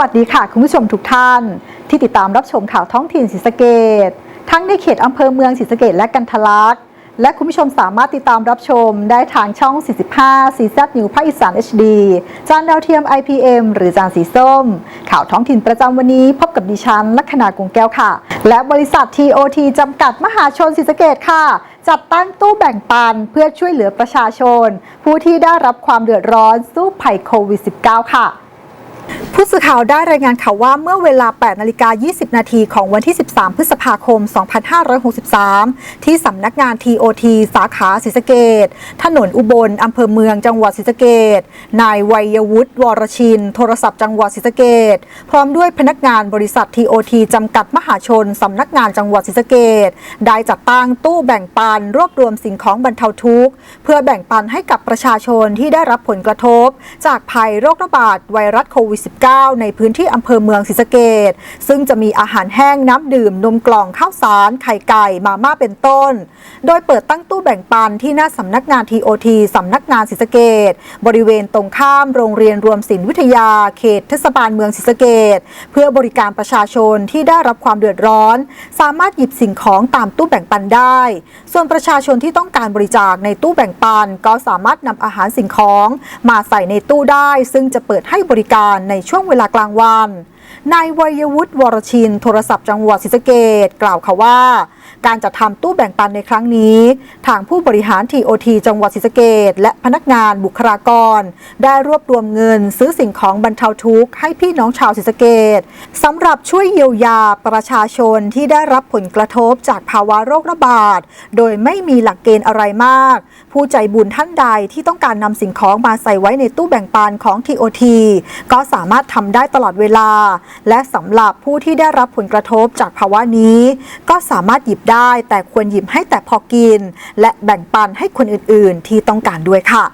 วัสดีค่ะ คุณผู้ชมทุกท่าน ที่ติดตามรับชมข่าวท้องถิ่นศรีสะเกดทั้งในเขตอำเภอเมืองศรีสะเกดและกันทะลักษ์และคุณผู้ชมสามารถติดตามรับชมได้ทางช่อง 45 สีแซนิวภาคอีสาน HD จานดาวเทียม IPM หรือจานสีส้ม ข่าวท้องถิ่นประจำวันนี้พบกับดิฉัน ลัคนากรุงแก้วค่ะ และบริษัท TOT จำกัดมหาชนศรีสะเกดค่ะ จัดตั้งตู้แบ่งปันเพื่อช่วยเหลือประชาชน ผู้ที่ได้รับความเดือดร้อนสู้ภัยโควิด -19 ค่ะ ผู้สื่อข่าวได้รายงานข่าวว่าเมื่อเวลา 8 นาฬิกา 20 นาทีของวันที่ 13 พฤษภาคม 2563 ที่สำนักงาน TOT สาขาศรีสะเกดถนนอุบลอำเภอเมืองจังหวัดศรีสะเกดนายวัยวุฒิวรชิน โทรศัพท์จังหวัดศรีสะเกดพร้อมด้วยพนักงานบริษัท TOT จำกัดมหาชนสำนักงานจังหวัดศรีสะเกดได้จัดตั้งตู้แบ่งปันรวบรวมสิ่งของบรรเทาทุกข์ เพื่อแบ่งปันให้กับประชาชนที่ได้รับผลกระทบ จากภัยโรคระบาดไวรัสโควิด -19 ในพื้นที่อำเภอเมืองศรีสะเกดซึ่งจะมีอาหารแห้งน้ำดื่ม นมกล่องข้าวสาร ไข่ไก่ มาม่าเป็นต้น โดยเปิดตั้งตู้แบ่งปันที่หน้าสำนักงาน TOT สำนักงานศรีสะเกดบริเวณตรงข้ามโรงเรียนรวมศิลปวิทยาเขตเทศบาลเมืองศรีสะเกดเพื่อบริการประชาชนที่ได้รับความเดือดร้อน สามารถหยิบสิ่งของตามตู้แบ่งปันได้ ส่วนประชาชนที่ต้องการบริจาคในตู้แบ่งปัน ก็สามารถนำอาหารสิ่งของ มาใส่ในตู้ได้ ซึ่งจะเปิดให้บริการในช่วงเวลากลางวัน นายวัยวุฒิวรชิน โทรศัพท์จังหวัดศรีสะเกดกล่าวค่ะว่า การจัดทำตู้แบ่งปันในครั้งนี้ ทางผู้บริหาร TOT จังหวัดศรีสะเกดและพนักงานบุคลากร ได้รวบรวมเงินซื้อสิ่งของบรรเทาทุกข์ให้พี่น้องชาวศรีสะเกดสำหรับช่วยเยียวยาประชาชนที่ได้รับผลกระทบจากภาวะโรคระบาด โดยไม่มีหลักเกณฑ์อะไรมาก ผู้ใจบุญท่านใดที่ต้องการนำสิ่งของมาใส่ไว้ในตู้แบ่งปันของ TOT ก็สามารถทำได้ตลอดเวลาและสำหรับผู้ที่ได้รับผลกระทบจากภาวะนี้ ก็สามารถหยิบได้แต่ควรหยิบให้แต่พอกิน และแบ่งปันให้คนอื่นๆ ที่ต้องการด้วยค่ะ